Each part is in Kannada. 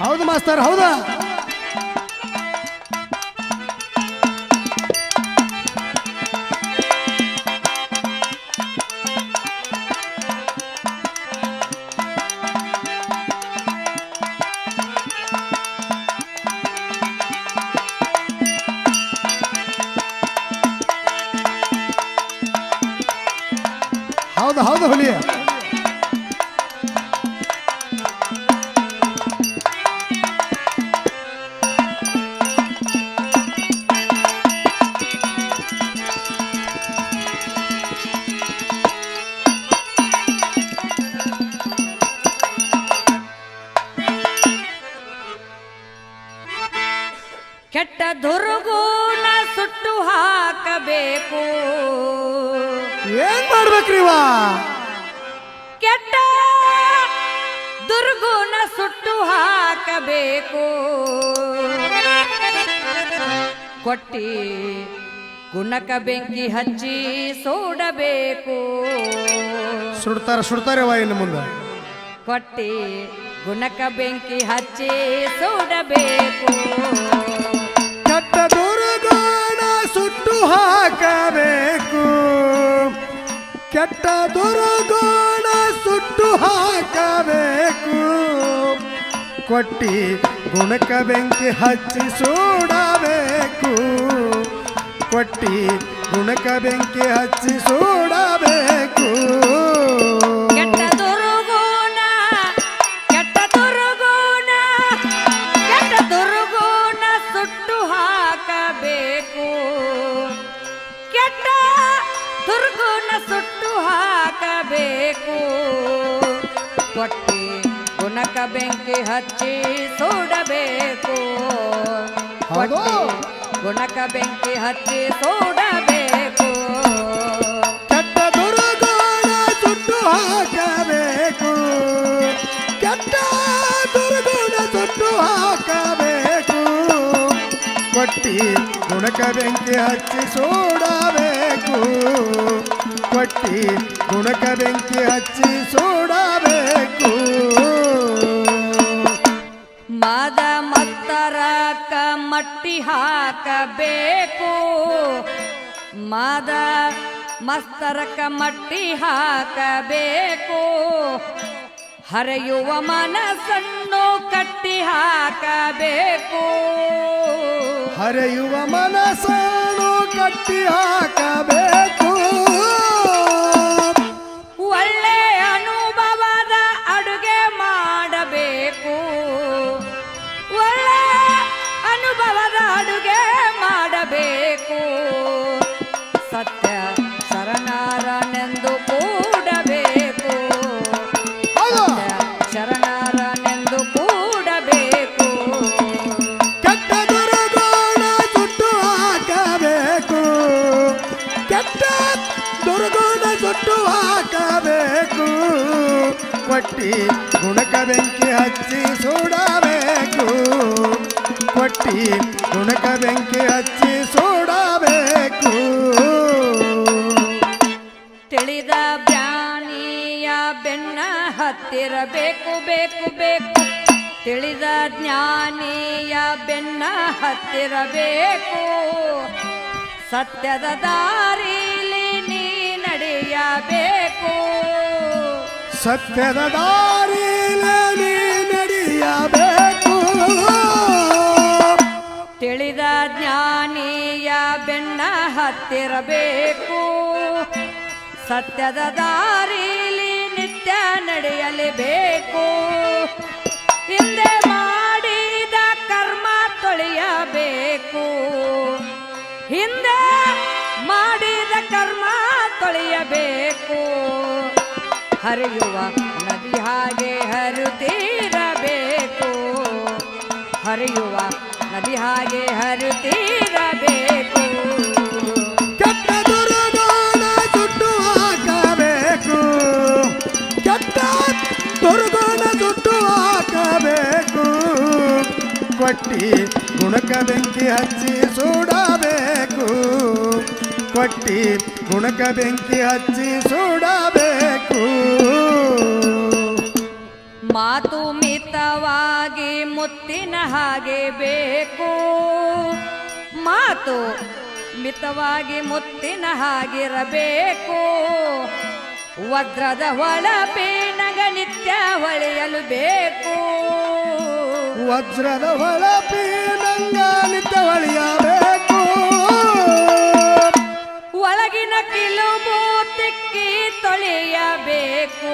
ಹೌದು ಮಾಸ್ತರ್ ಹೌದಾ. ಹೌದು ಹೌದು ಹುಲಿ ಹಾಕಬೇಕು ಏನ್ ಮಾಡ್ಬೇಕ್ರಿ ಇವ? ಕೆಟ್ಟ ದುರ್ಗುಣ ಸುಟ್ಟು ಹಾಕಬೇಕು. ಕೊಟ್ಟಿ ಗುಣಕ ಬೆಂಕಿ ಹಚ್ಚಿ ಸೋಡಬೇಕು. ಸುಡ್ತಾರ ಸುಡ್ತಾರೆ ಇನ್ನು ಮುಂದೆ. ಕೊಟ್ಟಿ ಗುಣಕ ಬೆಂಕಿ ಹಚ್ಚಿ ಸೂಡಬೇಕು. ಕೆಟ್ಟ ದುರ್ಗುಣ ಸುಟ್ಟು ಹಾಕಬೇಕು. ಕೆಟ್ಟ ದುರ್ಗುಣ ಸುಟ್ಟು ಹಾಕಬೇಕು. ಕೊಟ್ಟಿ ಗುಣಕ ಬೆಂಕಿ ಹಚ್ಚಿ ಸೂಡಬೇಕು. ಕೊಟ್ಟಿ ಗುಣಕ ಬೆಂಕಿ ಹಚ್ಚಿ ಸೂಡಬೇಕು. ಹಾಕಬೇಕು. ಕೊಟ್ಟಿ ಗುಣಕ ಬೆಂಕಿ ಹಚ್ಚಿ ಸುಡಬೇಕು. ಕೊಟ್ಟಿ ಗುಣಕ ಬೆಂಕಿ ಹಚ್ಚಿ ಸುಡಬೇಕು. ಕೆಟ್ಟ ದುರ್ಗುಣ ಸುಟ್ಟು ಹಾಕಬೇಕು. ಕೆಟ್ಟ ದುರ್ಗುಣ ಸುಟ್ಟು ಹಾಕಬೇಕು. ಕೊಟ್ಟಿ ಗುಣಕ ಬೆಂಕಿ ಹಚ್ಚಿ ಸೋಡಬೇಕು. ಕೊಟ್ಟಿ ಗುಣಕ ಬೆಂಕಿ ಹಚ್ಚಿ ಸುಡಬೇಕು. ಮದ ಮತ್ತರಕ ಮಟ್ಟಿ ಹಾಕಬೇಕು. ಮದ ಮಸ್ತರಕ ಮಟ್ಟಿ ಹಾಕಬೇಕು. ಹರೆಯುವ ಮನಸ್ಸನ್ನು ಕಟ್ಟಿ ಹಾಕಬೇಕು. ಹರೆಯುವ ಮನಸ್ಸನ್ನು ಕಟ್ಟಿ ಹಾಕಬೇಕು. ಕೊಟ್ಟಿ ಗುಣಕ ಬೆಂಕಿ ಹಚ್ಚಿ ಸುಡಬೇಕು. ಕೊಟ್ಟಿ ಗುಣಕ ಬೆಂಕಿ ಹಚ್ಚಿ ಸುಡಬೇಕು. ತಿಳಿದ ಜ್ಞಾನಿಯ ಬೆನ್ನ ಹತ್ತಿರಬೇಕು, ಬೇಕು ಬೇಕು. ತಿಳಿದ ಜ್ಞಾನಿಯ ಬೆನ್ನ ಹತ್ತಿರಬೇಕು. ಸತ್ಯದ ದಾರಿಲಿ ನೀ ನಡೆಯಬೇಕು. ಸತ್ಯದ ದಾರಿಯಲ್ಲಿ ನಡೆಯಬೇಕು. ತಿಳಿದ ಜ್ಞಾನಿಯ ಬೆನ್ನ ಹತ್ತಿರಬೇಕು. ಸತ್ಯದ ದಾರಿಲಿ ನಿತ್ಯ ನಡೆಯಲೇಬೇಕು. ಹಿಂದೆ ಮಾಡಿದ ಕರ್ಮ ತೊಳೆಯಬೇಕು. ಹಿಂದೆ ಮಾಡಿದ ಕರ್ಮ ತೊಳೆಯಬೇಕು. ಹರಿಯುವ ನದಿ ಹಾಗೆ ಹರಿತೀರಬೇಕು. ಹರಿಯುವ ನದಿ ಹಾಗೆ ಹರಿತೀರಬೇಕು. ಹಾಕಬೇಕು ಕೊಟ್ಟಿ ಗುಣಕ ಬೆಂಕಿ ಹಚ್ಚಿ ಸುಡಬೇಕು. ಕೊಟ್ಟಿ ಗುಣಕ ಬೆಂಕಿ ಹಚ್ಚಿ ಸುಡಬೇಕು. ಮಾತು ಮಿತವಾಗಿ ಮುತ್ತಿನ ಹಾಗೆ ಬೇಕು. ಮಾತು ಮಿತವಾಗಿ ಮುತ್ತಿನ ಹಾಗಿರಬೇಕು. ವಜ್ರದ ಹೊಳಪಿನಗ ನಿತ್ಯ ಹೊಳೆಯಲು ಬೇಕು. ವಜ್ರದ ಹೊಳಪಿ ನಿತ್ಯ ಹೊಳೆಯಬೇಕು. ಒಳಗಿನ ಕಿಲುಬು ತಿಕ್ಕಿ ತೊಳೆಯಬೇಕು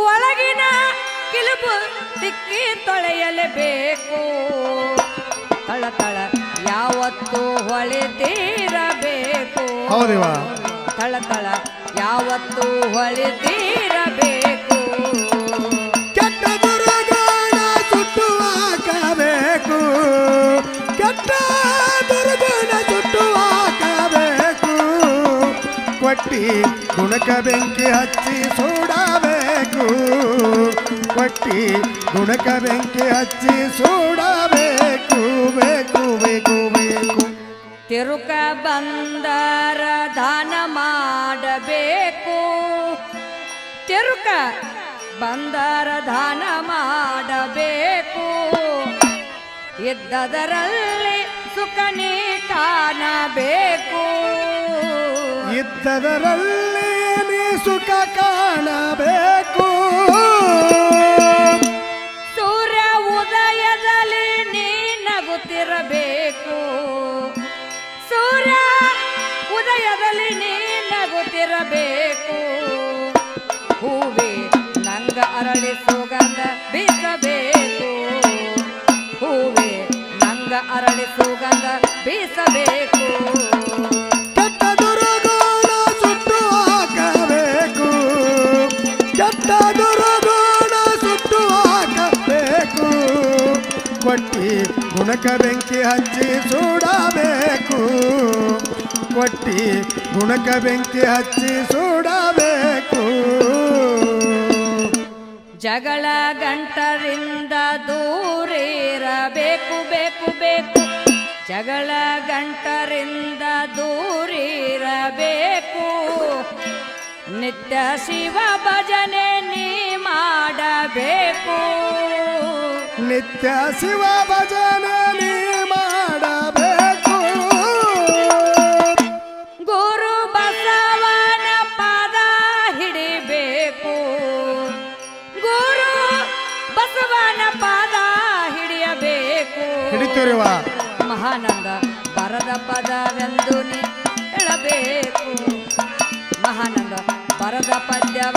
ಒಳಗಿನ ಕಿಲುಬು ತಿಕ್ಕಿ ತೊಳೆಯಲೇಬೇಕು. ತಳ ತಳ ಯಾವತ್ತು ಹೊಳೆದಿರಬೇಕು ತಳ ಯಾವತ್ತು ಹೊಳೆದಿರಬೇಕು ಕೊಟ್ಟಿ ಗುಣಕ ಬೆಂಕಿ ಹಚ್ಚಿ ಸುಡಬೇಕು. ಕೊಟ್ಟಿ ಗುಣಕ ಬೆಂಕಿ ಹಚ್ಚಿ ಸುಡಬೇಕು. ಬೇಕು ಬೇಕು ಬೇಕು. ತಿರುಕ ಬಂದರ ದಾನ ಮಾಡಬೇಕು. ತಿರುಕ ಬಂದರ ದಾನ ಮಾಡಬೇಕು. ಇದ್ದದರಲ್ಲಿ ಸುಖ ನೀ ಕಾಣಬೇಕು. ಇದ್ದದರಲ್ಲಿ ನೀ ಸುಖ ಕಾಣಬೇಕು? ಸೂರ್ಯ ಉದಯದಲ್ಲಿ ನೀ ನಗುತ್ತಿರಬೇಕು. ಸೂರ್ಯ ಉದಯದಲ್ಲಿ ನೀ ನಗುತ್ತಿರಬೇಕು. ಹೂವೆ, ನಂಗ ಅರಳಿ ಸುಗಂಧ ಬೀಸಬೇಕು. ಹೂವೆ, ನಂಗ ಅರಳಿ ಸುಗಂಧ ಬೀಸಬೇಕು. ಗುಣಕ ಬೆಂಕಿ ಹಚ್ಚಿ ಸುಡಬೇಕು. ಕೊಟ್ಟಿ ಗುಣಕ ಬೆಂಕಿ ಹಚ್ಚಿ ಸುಡಬೇಕು. ಜಗಳ ಗಂಟರಿಂದ ದೂರಿರಬೇಕು, ಬೇಕು ಬೇಕು. ಜಗಳ ಗಂಟರಿಂದ ದೂರಿರಬೇಕು. ನಿತ್ಯ ಶಿವ ಭಜನೆ ನೀ ಮಾಡಬೇಕು. ನಿತ್ಯ ಶಿವ ಭಜನೆ ನೀ ಮಾಡಬೇಕು. ಗುರು ಬಸವನ ಪದ ಹಿಡಿಬೇಕು. ಗುರು ಬಸವನ ಪದ ಹಿಡಿಯಬೇಕು. ಹಿಡಿತೀರಿವ? ಮಹಾನಂದ ಪರದ ಪದವೆಂದು ನೀ ಹೇಳಬೇಕು. ಮಹಾನಂದ ಪರದ ಪದ್ಯವ